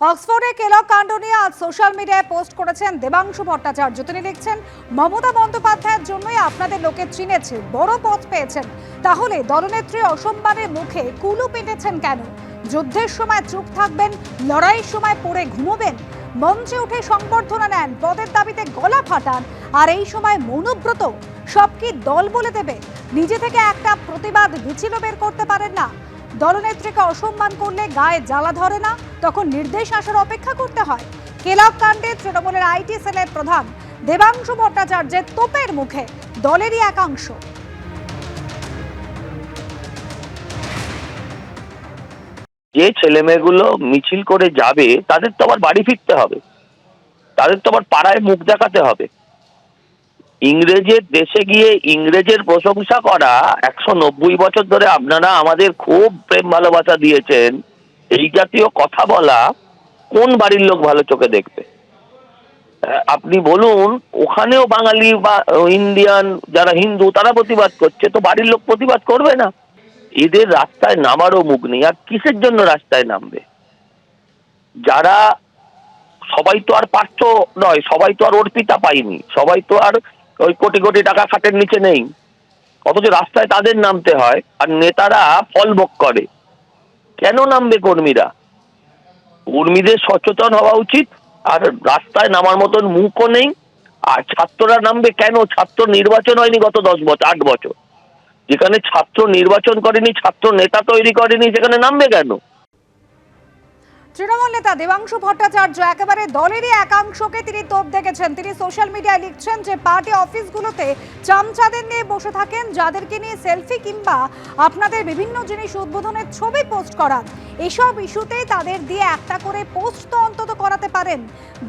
অক্সফোর্ডে কেলক কাণ্ড নিয়ে আজ সোশ্যাল মিডিয়ায় পোস্ট করেছেন দেবাংশু ভট্টাচার্য। তিনি লিখছেন, মমতা বন্দ্যোপাধ্যায়ের জন্যই আপনাদের লোকে চিনেছে, বড় পথ পেয়েছেন। তাহলে দলনেত্রী অসম্মানের মুখে কুলু পেটেছেন কেন? যুদ্ধের সময় চুপ থাকবেন, লড়াইয়ের সময় পড়ে ঘুমোবেন। মঞ্চে উঠে সংবর্ধনা নেন, পদের দাবিতে গলা ফাটান, আর এই সময় মৌনব্রত সব কি দল বলে দেবে? নিজে থেকে একটা প্রতিবাদ মিছিলও বের করতে পারেন না। দলনেত্রীকে অসম্মান করলে গায়ে জ্বালা ধরে না, তখন নির্দেশ আসার অপেক্ষা করতে হয়। কেলক কাণ্ডে তৃণমূলের আইটি সেলের প্রধান দেবাংশু ভট্টাচার্যের তোপের মুখে দলেরই একাংশ। যে ছেলে মেয়েগুলো মিছিল করে যাবে, তাদের তো আবার বাড়ি ফিরতে হবে। তাদের তো আবার পাড়ায় মুখ দেখাতে হবে। ইংরেজের দেশে গিয়ে ইংরেজের প্রশংসা করা একশো নব্বই বছর ধরে আপনারা আমাদের খুব প্রেম ভালোবাসা দিয়েছেন, এই জাতীয় কথা বলা কোন বাড়ির লোক ভালো চোখে দেখবে? আপনি বলুন, ওখানেও বাঙালি বা ইন্ডিয়ান যারা হিন্দু, তারা প্রতিবাদ করছে, তো বাড়ির লোক প্রতিবাদ করবে না? এদের রাস্তায় নামারও মুখ নেই, আর কিসের জন্য রাস্তায় নামবে? যারা, সবাই তো আর পার্থ নয়, সবাই তো আর অর্পিতা পায়নি, সবাই তো আর ওই কোটি কোটি টাকা খাটের নিচে নেই। অথচ রাস্তায় তাদের নামতে হয় আর নেতারা ফল ভোগ করে। কেন নামবে কর্মীরা? কর্মীদের সচেতন হওয়া উচিত আর রাস্তায় নামার মতন মুখও নেই। আর ছাত্ররা নামবে কেন? ছাত্র নির্বাচন হয়নি গত দশ বছর আট বছর। যেখানে ছাত্র নির্বাচন করেনি, ছাত্র নেতা তৈরি করেনি, সেখানে নামবে কেন? তৃণমূল নেতা দেবাংশু ভট্টাচার্য একেবারে দলেরই একাংশকে তিনি তোপ দেখেছেন। তিনি সোশ্যাল মিডিয়ায় লিখছেন যে, পার্টি অফিসগুলোতে চামচাদের নিয়ে বসে থাকেন, যাদেরকে নিয়ে সেলফি কিংবা আপনাদের বিভিন্ন জিনিস উদ্বোধনের ছবি পোস্ট করান। এসব ইস্যুতেই তাদের দিয়ে একটা করে পোস্ট তো অন্তত করাতে পারেন।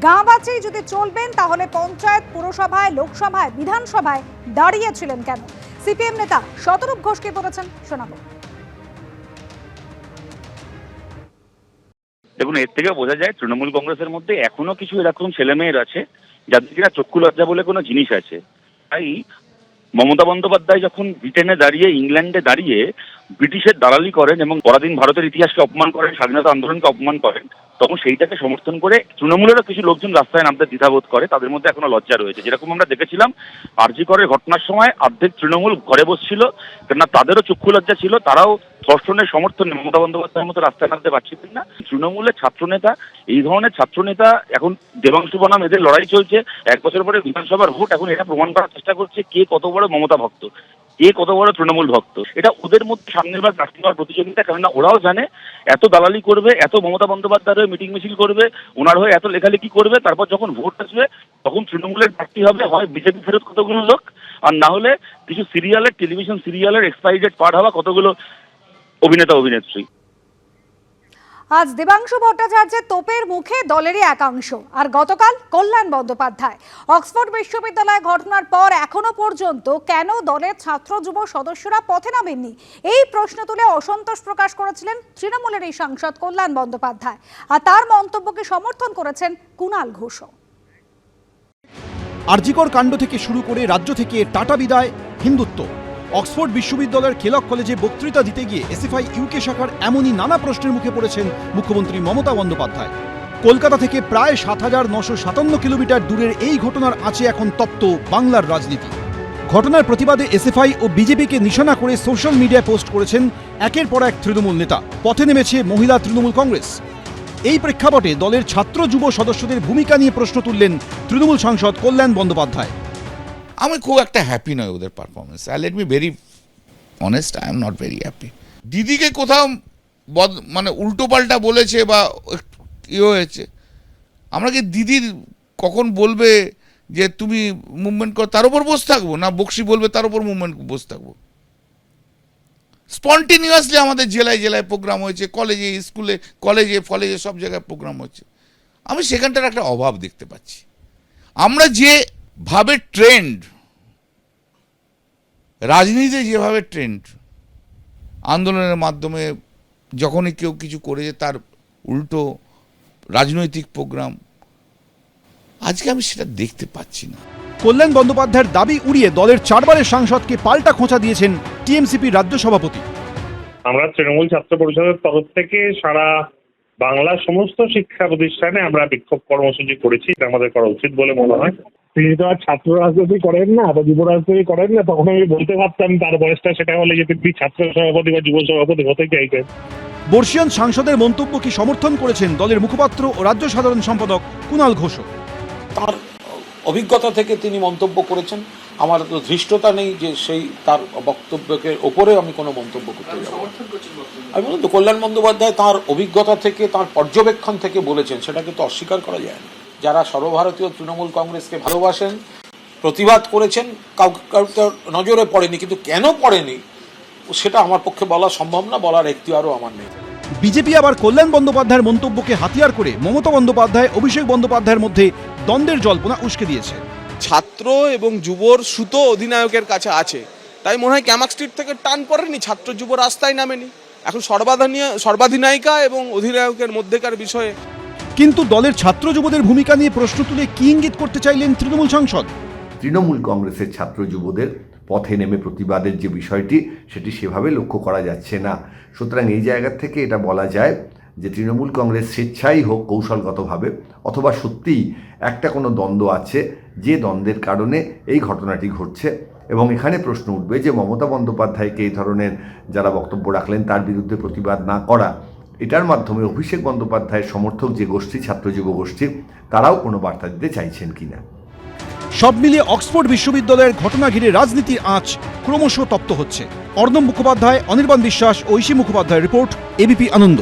গাঁ বাঁচেই যদি চলবেন, তাহলে পঞ্চায়েত, পুরসভায়, লোকসভায়, বিধানসভায় দাঁড়িয়েছিলেন কেন? সিপিএম নেতা শতরূপ ঘোষ কি বলেছেন, শোনাবো। দেখুন, এর থেকে বোঝা যায় তৃণমূল কংগ্রেসের মধ্যে এখনও কিছু এরকম ছেলেমেয়ের আছে যাদের কিনা চক্ষু লজ্জা বলে কোনো জিনিস আছে। তাই মমতা বন্দ্যোপাধ্যায় যখন ব্রিটেনে দাঁড়িয়ে, ইংল্যান্ডে দাঁড়িয়ে ব্রিটিশের দালালি করেন এবং পরাধীন ভারতের ইতিহাসকে অপমান করেন, স্বাধীনতা আন্দোলনকে অপমান করেন, তখন সেইটাকে সমর্থন করে তৃণমূলেরও কিছু লোকজন রাস্তায় নামতে দ্বিধাবোধ করে, তাদের মধ্যে এখনও লজ্জা রয়েছে। যেরকম আমরা দেখেছিলাম, আরজি করের ঘটনার সময় অর্ধেক তৃণমূল ঘরে বসছিল, কেননা তাদেরও চক্ষু লজ্জা ছিল, তারাও ধর্ষণের সমর্থনে মমতা বন্দ্যোপাধ্যায়ের মতো রাস্তায় নামতে পারছিলেন না। তৃণমূলের ছাত্রনেতা, এই ধরনের ছাত্রনেতা এখন দেবাংশু বনাম, এদের লড়াই চলছে। এক বছর পরে বিধানসভার ভোট, এখন এটা প্রমাণ করার চেষ্টা করছে কে কত বড় মমতা ভক্ত, কে কত বড় তৃণমূল ভক্ত। এটা ওদের মধ্যে সামনের বার প্রার্থী হওয়ার প্রতিযোগিতা, কেননা ওরাও জানে এত দালালি করবে, এত মমতা বন্দ্যোপাধ্যায়ের হয়ে মিটিং মিছিল করবে, ওনার হয়ে এত লেখালেখি করবে, তারপর যখন ভোট আসবে, তখন তৃণমূলের প্রার্থী হবে, হয় বিজেপি ফেরত কতগুলো লোক, আর না হলে কিছু সিরিয়ালের টেলিভিশন সিরিয়ালের এক্সপাইরি ডেট পার হওয়া কতগুলো অভিনেতা অভিনেত্রী। আজ দেবাংশু ভট্টাচার্যের তোপের মুখে দলেরই একাংশ। আর গতকাল কল্যাণ বন্দ্যোপাধ্যায়। অক্সফোর্ড বিশ্ববিদ্যালয় ঘটনার পর এখনও পর্যন্ত কেন দলের ছাত্র যুব সদস্যরা পথে নামেননি? এই প্রশ্ন তুলে অসন্তোষ প্রকাশ করেছিলেন তৃণমূলের এই সাংসদ কল্যাণ বন্দ্যোপাধ্যায়। আর তার মন্তব্যকে সমর্থন করেছেন কুণাল ঘোষ। আরজিকর কাণ্ড থেকে শুরু করে রাজ্য থেকে টাটা বিদায় হিন্দুত্ব। অক্সফোর্ড বিশ্ববিদ্যালয়ের কেলক কলেজে বক্তৃতা দিতে গিয়ে এসএফআই ইউকে শাখার এমনই নানা প্রশ্নের মুখে পড়েছেন মুখ্যমন্ত্রী মমতা বন্দ্যোপাধ্যায়। কলকাতা থেকে প্রায় সাত হাজার নশো সাতান্ন কিলোমিটার দূরের এই ঘটনার আছে এখন তপ্ত বাংলার রাজনীতি। ঘটনার প্রতিবাদে এসএফআই ও বিজেপিকে নিশানা করে সোশ্যাল মিডিয়ায় পোস্ট করেছেন একের পর এক তৃণমূল নেতা। পথে নেমেছে মহিলা তৃণমূল কংগ্রেস। এই প্রেক্ষাপটে দলের ছাত্র যুব সদস্যদের ভূমিকা নিয়ে প্রশ্ন তুললেন তৃণমূল সাংসদ কল্যাণ বন্দ্যোপাধ্যায়। আমি খুব একটা হ্যাপি নয় ওদের performance I let me very honest I am not very happy দিদিকে কোথাও বদ মানে উল্টো পাল্টা বলেছে বা ইয়ে হয়েছে, আমরা কি দিদির কখন বলবে যে তুমি মুভমেন্ট কর, তার উপর বসে থাকব? না, বক্সি বলবে তার উপর মুভমেন্ট বসে থাকব। স্পন্টিনিউয়াসলি আমাদের জেলায় জেলায় প্রোগ্রাম হয়েছে কলেজে স্কুলে কলেজে ফলেজে সব জায়গায় প্রোগ্রাম হচ্ছে। আমি সেখানটার একটা অভাব দেখতে পাচ্ছি। আমরা যেভাবে ট্রেন্ড রাজনীতিতে যেভাবে ট্রেন্ড আন্দোলনের মাধ্যমে যখনই কেউ কিছু করেছে তার উল্টো রাজনৈতিক প্রোগ্রাম আজকে আমি সেটা দেখতে পাচ্ছি না। কল্যাণ বন্দ্যোপাধ্যায়ের দাবি উড়িয়ে দলের চারবারের সাংসদকে পাল্টা খোঁচা দিয়েছেন টিএমসিপি রাজ্য সভাপতি। আমরা তৃণমূল ছাত্র পরিষদের তরফ থেকে সারা বাংলার সমস্ত শিক্ষা প্রতিষ্ঠানে আমরা বিক্ষোভ কর্মসূচি করেছি এটা আমাদের করা উচিত বলে মনে হয়। তিনি তো আর ছাত্র রাজনীতি করেন না বা যুব রাজনীতি করেন না তখন আমি বলতে পারতাম তার বয়সটা সেটা হলে যে তিনি ছাত্র সভাপতি বা যুব সভাপতি হতে চাইতেন। বর্ষিয়ান সাংসদের মন্তব্য কি সমর্থন করেছেন দলের মুখপাত্র ও রাজ্য সাধারণ সম্পাদক কুণাল ঘোষও তার অভিজ্ঞতা থেকে তিনি মন্তব্য করেছেন। আমার তো ধৃষ্টতা নেই যে সেই তার বক্তব্যকে ওপরে আমি কোনো মন্তব্য করতে যাব আমি বলুন তো কল্যাণ বন্দ্যোপাধ্যায় তার অভিজ্ঞতা থেকে তার পর্যবেক্ষণ থেকে বলেছেন সেটাকে তো অস্বীকার করা যায় না। যারা সর্বভারতীয় তৃণমূল কংগ্রেসকে ভালোবাসেন প্রতিবাদ করেছেন কাউকে কাউকে নজরে পড়েনি কিন্তু কেন পড়েনি সেটা আমার পক্ষে বলা সম্ভব না বলার এখতিয়ারও আমার নেই। বিজেপি আবার কল্যাণ বন্দ্যোপাধ্যায়ের মন্তব্যকে হাতিয়ার করে মমতা বন্দ্যোপাধ্যায় অভিষেক বন্দ্যোপাধ্যায়ের মধ্যে দ্বন্দ্বের জল্পনা উস্কে দিয়েছে। ছাত্র এবং যুবর সুতো অধিনায়কের কাছে আছে তাই মনে হয় ক্যামাক স্ট্রিট থেকে টান পড়েনি ছাত্র যুব রাস্তায় নামেনি। এখন সর্বাধানীয় সর্বাধিনায়িকা এবং অধিনায়কের মধ্যেকার বিষয়ে কিন্তু দলের ছাত্র যুবদের ভূমিকা নিয়ে প্রশ্ন তুলে কি ইঙ্গিত করতে চাইলেন তৃণমূল সাংসদ? তৃণমূল কংগ্রেসের ছাত্র যুবদের পথে নেমে প্রতিবাদের যে বিষয়টি, সেটি সেভাবে লক্ষ্য করা যাচ্ছে না। সুতরাং এই জায়গা থেকে এটা বলা যায় যে তৃণমূল কংগ্রেস স্বেচ্ছাই হোক কৌশলগতভাবে অথবা সত্যিই একটা কোনো দ্বন্দ্ব আছে যে দ্বন্দ্বের কারণে এই ঘটনাটি ঘটছে এবং এখানে প্রশ্ন উঠবে যে মমতা বন্দ্যোপাধ্যায়কে এই ধরনের যারা বক্তব্য রাখলেন তার বিরুদ্ধে প্রতিবাদ না করা এটার মাধ্যমে অভিষেক বন্দ্যোপাধ্যায়ের সমর্থক যে গোষ্ঠী ছাত্র যুব গোষ্ঠী তারাও কোনো বার্তা দিতে চাইছেন কিনা। সব মিলিয়ে অক্সফোর্ড বিশ্ববিদ্যালয়ের ঘটনা ঘিরে রাজনীতির আঁচ ক্রমশ তপ্ত হচ্ছে। Arnab Mukhopadhyay, Anirban Biswas Oishi Mukhopadhyay report ABP Ananda.